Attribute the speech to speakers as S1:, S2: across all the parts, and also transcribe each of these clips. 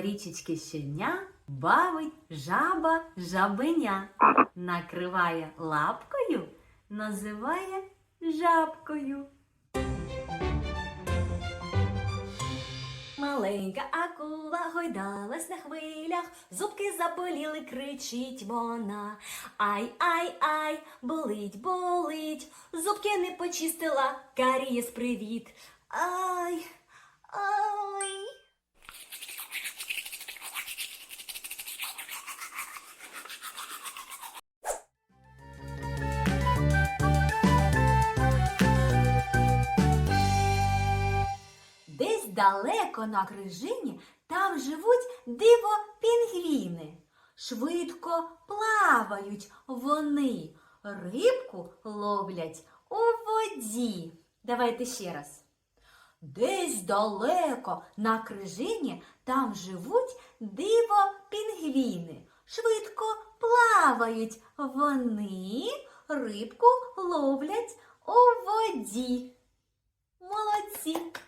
S1: Річечки щодня бавить жаба жабеня, накриває лапкою, називає жабкою. Маленька акула гойдалась на хвилях, зубки заболіли, кричить вона. Ай, ай, ай, болить, болить, зубки не почистила, карієс привіт. Ай, ай. Далеко на крижині там живуть диво пінгвіни. Швидко плавають вони, рибку ловлять у воді. Давайте ще раз. Десь далеко на крижині там живуть диво пінгвіни. Швидко плавають вони, рибку ловлять у воді. Молодці!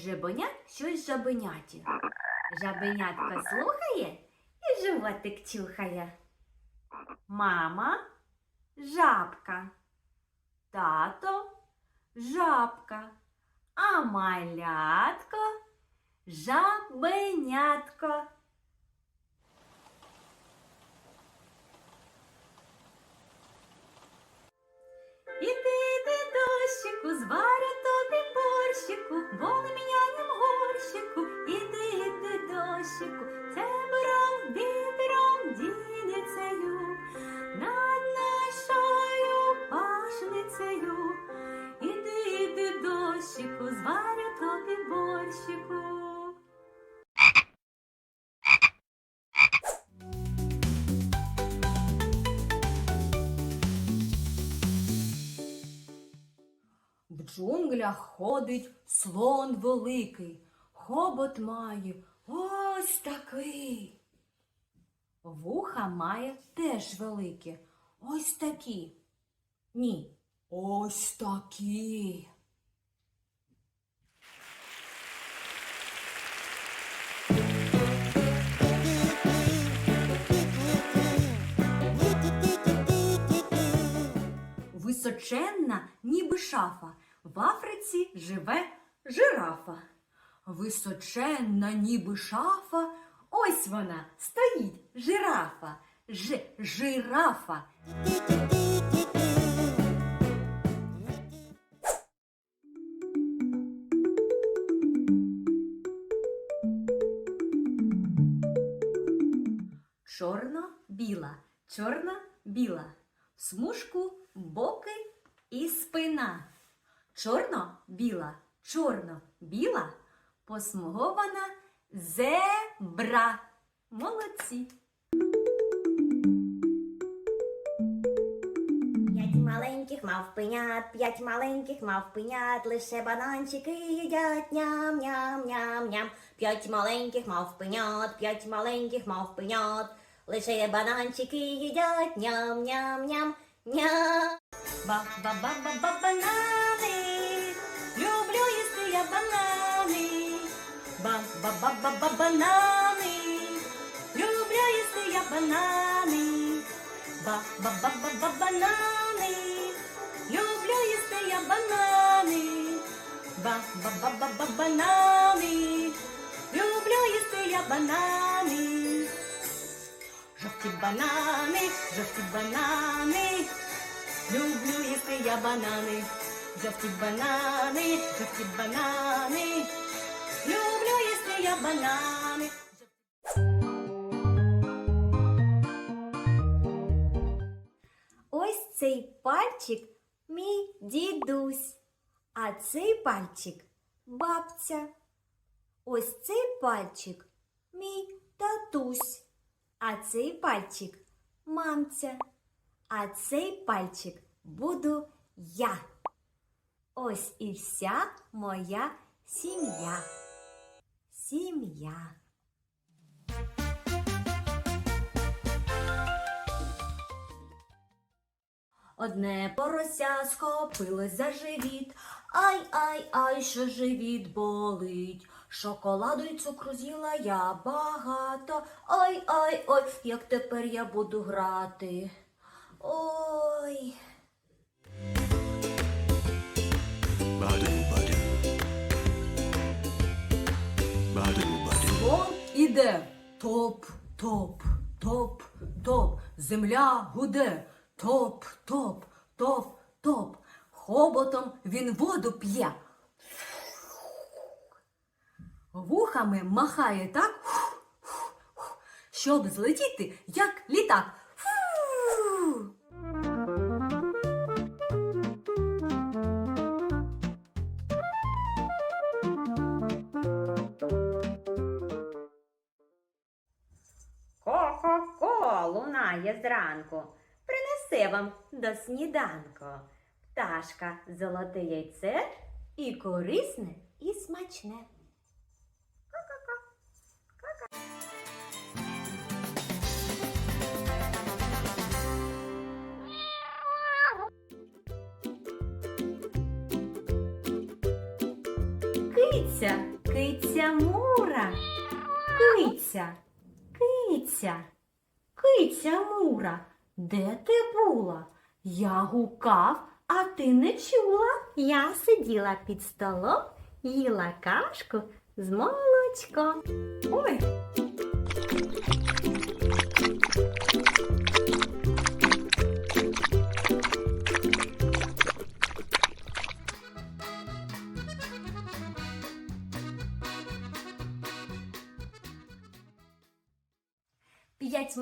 S1: жабенят щось жабеняті. Жабенятка слухає і животик чухає. Мама жабка, тато жабка, а малятко жабенятко. Джунглях ходить слон великий, хобот має ось такий. Вуха має теж великі, ось такі. Ні, ось такі. Височенна, ніби шафа. В Африці живе жирафа. Височенна, ніби шафа. Ось вона стоїть жирафа. Ж жирафа. Чорно-біла, чорно-біла. В смужку боки і спина. Чорно-біла, чорно-біла, посмугована зебра. Молодці.
S2: П'ять маленьких мавпенят, п'ять маленьких мавпенят, лише бананчики їдять ням-ням-ням-ням. П'ять маленьких мавпенят, п'ять маленьких мавпенят, лише бананчики їдять ням-ням-ням. Ням.
S1: Ба-ба-ба-ба-ба-банани. Люблю їсти я банани. Ба-ба-ба-ба-ба-банани. Люблю їсти я банани. Ба-ба-ба-ба-ба-банани. Люблю їсти я банани. Ба-ба-ба-ба-ба-банани. Люблю їсти я банани. Жовті банани, жовті банани. Люблю їсти я банани. Жовті банани, жовті банани. Люблю їсти я банани.
S2: Ось цей пальчик мій дідусь, а цей пальчик бабця.
S1: Ось цей пальчик мій татусь, а цей пальчик мамця, а цей пальчик буду я. Ось і вся моя сім'я. Сім'я. Одне порося схопилось за живіт. Ай, ай, ай, що живіт болить. Шоколаду й цукру з'їла я багато. Ой, ой, ой, як тепер я буду грати. Ой.
S2: Іде. Топ, топ, топ, топ. Земля гуде. Топ, топ, топ, топ. Хоботом він воду п'є. Вухами махає так, щоб злетіти, як літак.
S1: Лунає зранку. Принесе вам до сніданку. Пташка золоте яйце і корисне, і смачне. Киця, киця мура, киця, киця, киця мура, де ти була? Я гукав, а ти не чула. Я сиділа під столом, їла кашку з молочком. Ой.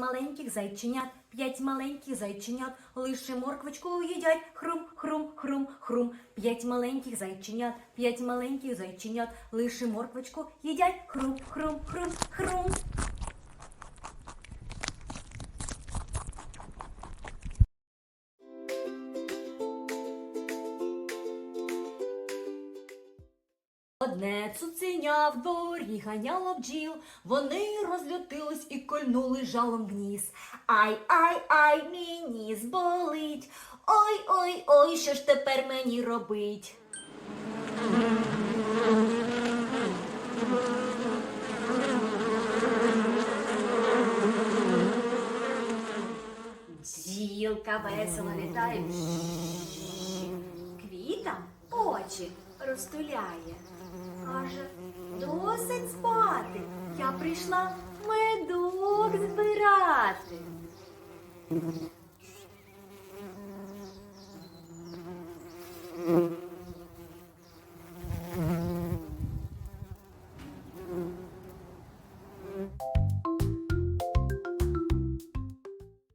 S1: Маленьких зайченят, п'ять маленьких зайченят, лише морквочку їдять, хрум, хрум, хрум, хрум. П'ять маленьких зайченят, п'ять маленьких зайченят, лише морквочку їдять, хрум, хрум, хрум, хрум. Одне в дворі ганяло бджіл, вони розлютились і кольнули жалом в ніс. Ай, ай, ай, мій ніс болить. Ой, ой, ой, що ж тепер мені робить? Бджілка весело літає. Квітам очі розтуляє. Каже, досить спати. Я прийшла медок збирати.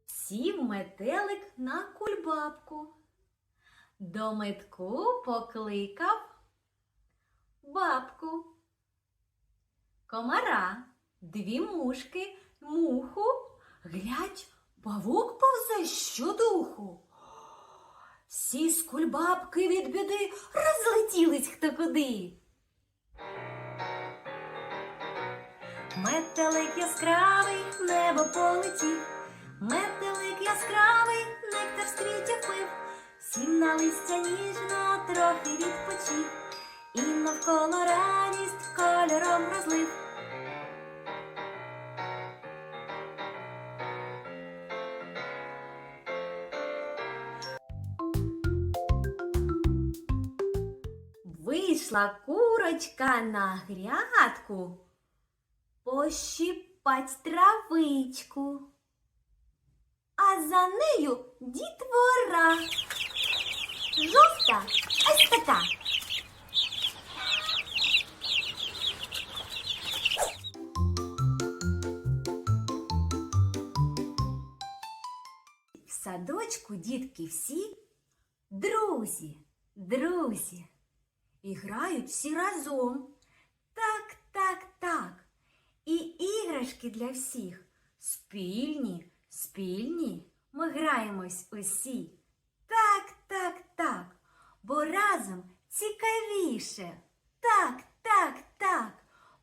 S1: Сів метелик на кульбабку. До метку покликав бабку, комара, дві мушки, муху. Глядь, павук повзе щодуху. Всі з кульбабки від біди розлетілись хто куди. Метелик яскравий, небо полетів, метелик яскравий, нектар з пив, сів на листя ніжно, трохи відпочив, і навколо радість кольором розлив. Вийшла курочка на грядку пощипать травичку, а за нею дітвора. Жовта ось така. В садочку дітки всі друзі, друзі. І грають всі разом. Так, так, так. і іграшки для всіх. Спільні, спільні, ми граємось усі. Так, так, так, бо разом цікавіше. Так, так, так,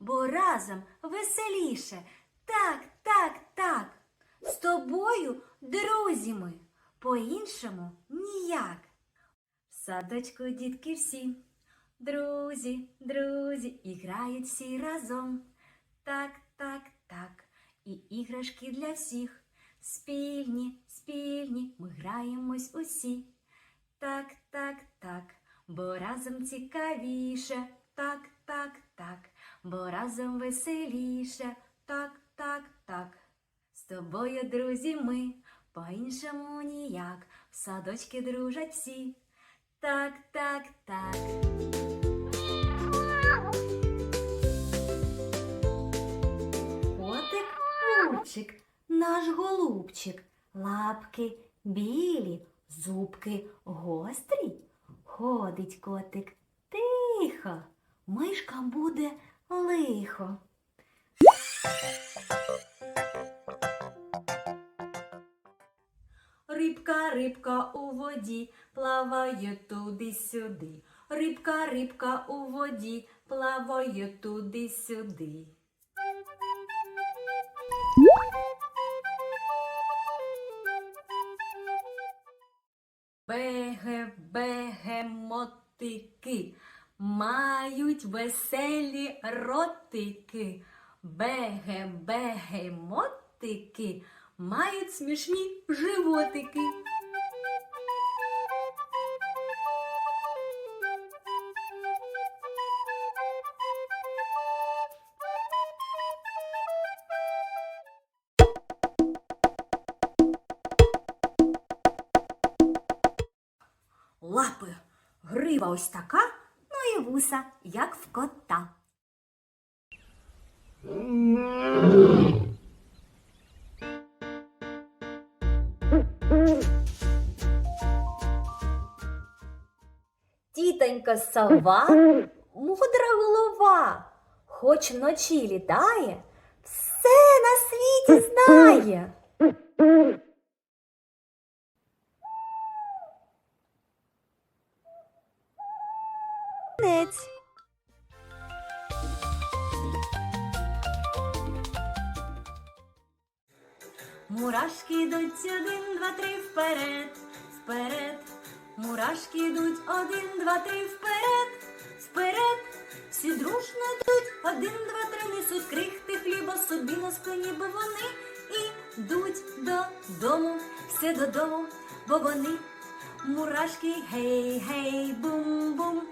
S1: бо разом веселіше. Так, так, так. З тобою, друзі ми, по-іншому ніяк. В садочку дітки всі, друзі, друзі, і грають всі разом. Так, так, так, і іграшки для всіх. Спільні, спільні, ми граємось усі. Так, так, так, бо разом цікавіше. Так, так, так, бо разом веселіше. Так, так, так. З тобою, друзі, ми по-іншому ніяк. В садочки дружать всі. Так, так, так. Котик Мурчик, наш голубчик, лапки білі, зубки гострі. Ходить котик тихо, мишка буде лихо. Рибка, рибка у воді, плаває туди-сюди. Рибка, рибка у воді, плаває туди-сюди. Беге, бегемотики мають веселі ротики. Беге, бегемотики мають смішні животики. Лапи, грива ось така, ну і вуса, як в кота. Тітонька сова, мудра голова, хоч вночі літає, все на світі знає. Кінець. Мурашки йдуть один, два, три вперед, вперед. Мурашки йдуть один, два, три вперед, вперед. Всі дружно йдуть, один, два, три несуть крихти хліба собі на спині, бо вони ідуть додому, все додому, бо вони мурашки, гей, гей, бум-бум.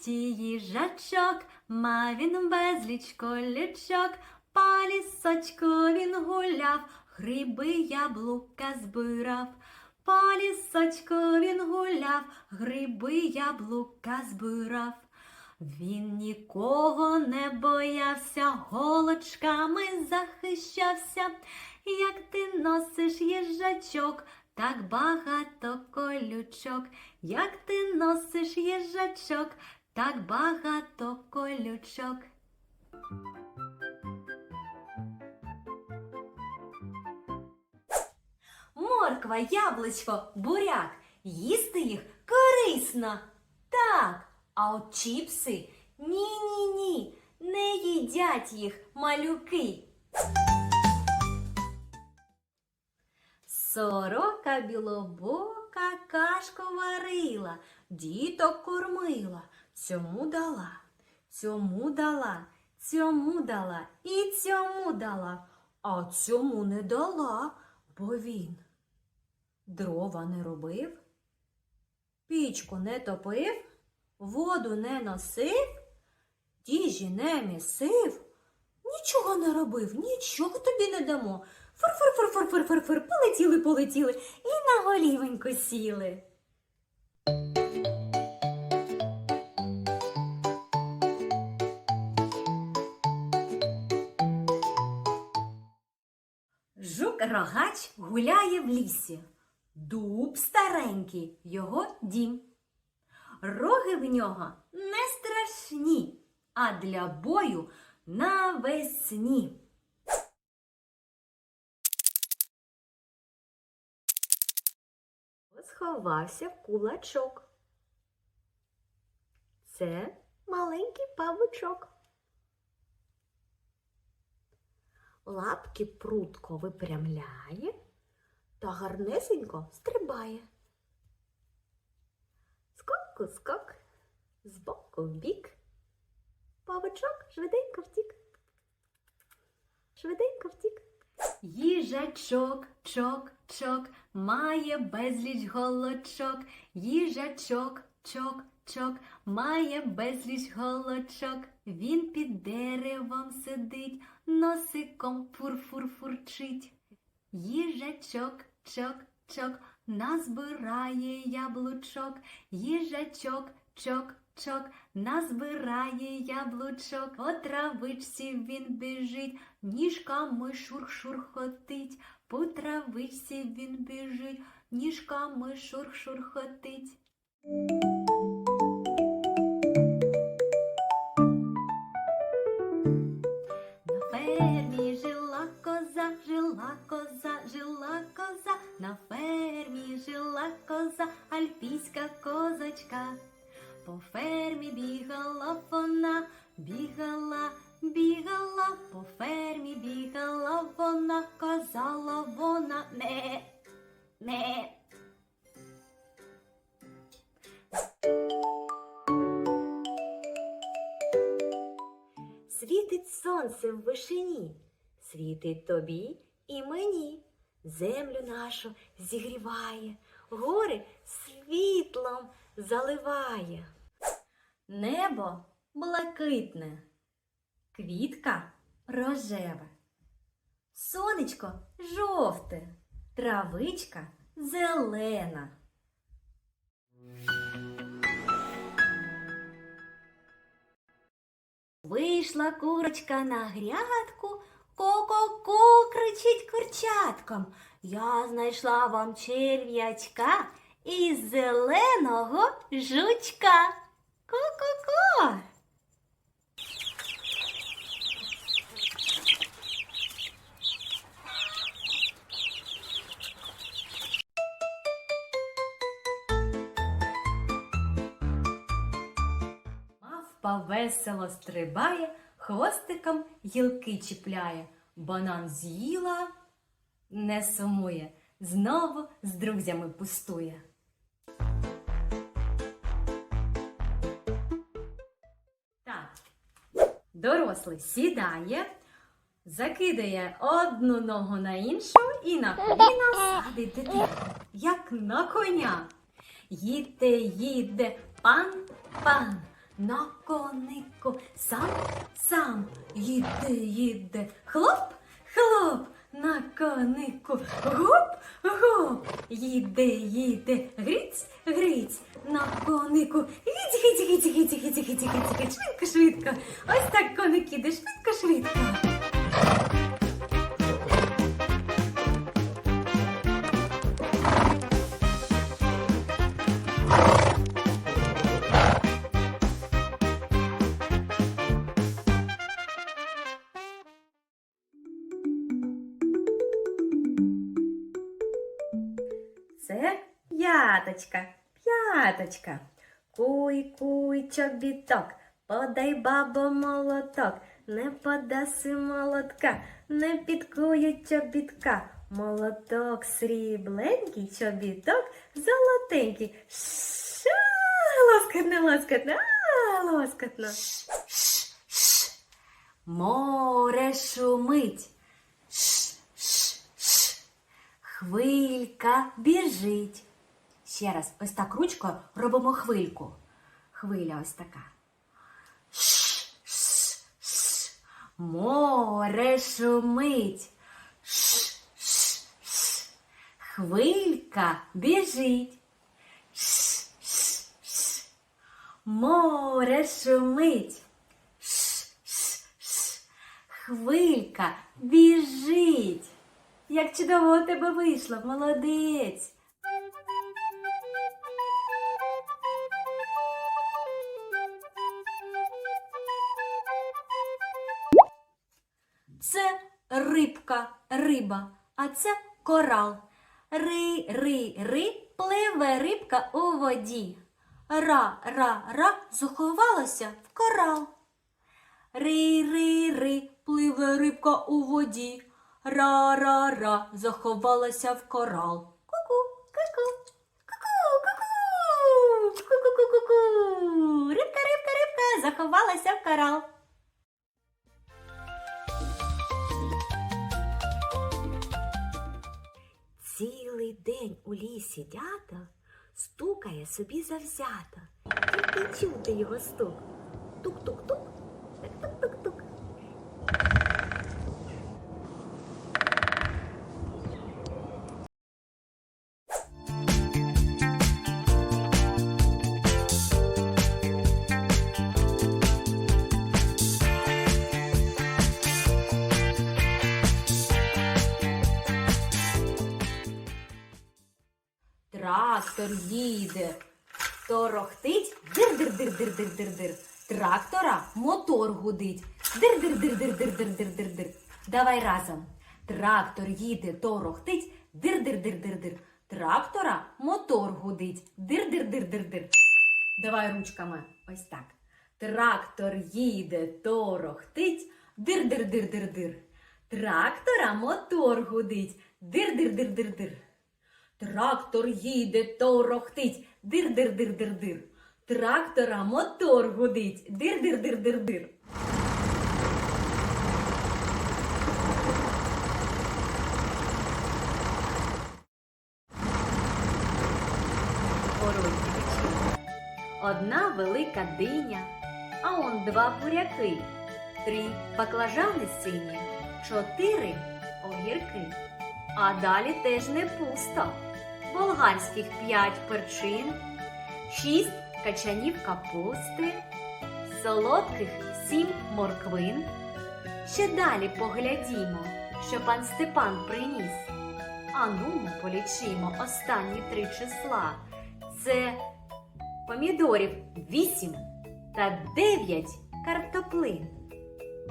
S1: Світі їжачок, мав він безліч колючок, по лісочку він гуляв, гриби яблука збирав. По лісочку він гуляв, гриби яблука збирав. Він нікого не боявся, голочками захищався. Як ти носиш їжачок, так багато колючок. Як ти носиш їжачок, так багато колючок. Морква, яблучко, буряк. Їсти їх корисно. Так, а от чіпси ні-ні-ні, не їдять їх малюки. Сорока білобока кашку варила, діток кормила, цьому дала, цьому дала, цьому дала і цьому дала, а цьому не дала, бо він дрова не робив, пічку не топив, воду не носив, діжі не місив, нічого не робив, нічого тобі не дамо. Фыр-фыр-фыр-фыр-фыр-фыр, полетіли, полетіли і на голівеньку сіли. Жук рогач гуляє в лісі. Дуб старенький, його дім. Роги в нього не страшні, а для бою навесні.
S3: Сховався в кулачок. Це маленький павучок. Лапки прутко випрямляє та гарнесенько стрибає. Скок у скок, з боку в бік. Павучок швиденько втік. Швиденько втік.
S1: Їжачок, чок, чок, має безліч голочок. Їжачок, чок, чок, має безліч голочок. Він під деревом сидить, носиком фур-фур-фурчить. Їжачок, чок, чок, назбирає яблучок. Їжачок, чок, чок, назбирає яблучок. По травичці він біжить, ніжками шур-шурхотить. По травичці він біжить, ніжками шур-шурхотить.
S3: Сонце в вишині, світить тобі і мені. Землю нашу зігріває, гори світлом заливає.
S1: Небо блакитне, квітка рожева, сонечко жовте, травичка зелена. Вийшла курочка на грядку, ко-ко-ко кричить курчатком. Я знайшла вам черв'ячка і зеленого жучка. Ко-ко-ко. Мавпа весело стрибає, хвостиком гілки чіпляє. Банан з'їла, не сумує, знову з друзями пустує. Так, дорослий сідає, закидає одну ногу на іншу і на коліна садить дитину, як на коня. Їде, їде пан, пан, на конику. Сам сам їде, їде. Хлоп, хлоп на конику. Гоп, гоп, їде, їде. Гриць, гріць на конику. Гіць, гіць, гіць, гіць, гіць, гіць, гіць, гіць. Швидко, швидко. Ось так коник іде, швидко, швидко. П'яточка, п'яточка. Куй, куй, чобіток, подай бабо молоток, не подаси молотка, не підкують чобітка. Молоток срібленький, чобіток золотенький. Ша, лоскотно, лоскотно, а. Море шумить. Ш, ш, ш. Хвилька біжить. Ще раз, ось так ручкою робимо хвильку. Хвиля ось така. Ш, ш, ш. Море шумить. Ш, ш, ш. Хвилька біжить. Ш, ш, ш. Море шумить. Ш, ш, ш. Хвилька біжить.
S2: Як чудово у тебе вийшло, молодець!
S1: Риба, а це корал. Ри, ри, ри, пливе рибка у воді. Ра, ра, ра, заховалася в корал. Ри, ри, ри, пливе рибка у воді. Ра, ра, ра, заховалася в корал. Ку-ку, ку-ку, ку-ку, ку-ку, ку-ку-ку-ку. Рибка, рибка, рибка, заховалася в корал. Цілий день у лісі дята стукає собі завзято. Тільки чути його стук. Тук-тук-тук, Трактор їде, торохтить, дир-дир-дир-дир-дир-дир-дир. Трактора мотор гудить. Дир-дир-дир-дир-дир-дир-дир-дир. Давай разом. Трактор їде, торохтить, дир-дир-дир-дир-дир. Трактора мотор гудить. Дир-дир-дир-дир-дир. Давай ручками. Ось так. Трактор їде, торохтить, дир-дир-дир-дир-дир. Трактора мотор гудить. Дир-дир-дир-дир-дир. Трактор їде, торохтить, дир-дир-дир-дир-дир. Трактора мотор гудить, дир-дир-дир-дир-дир.
S2: Одна велика диня, а он два буряки, три баклажани сині, чотири огірки. А далі теж не пусто. Болгарських п'ять перчин, шість качанів капусти, солодких сім морквин. Ще далі поглядімо, що пан Степан приніс. Ану, полічимо останні три числа. Це помідорів 8 та 9 картоплин.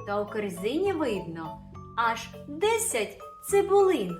S2: Та у корзині видно аж 10 цибулин.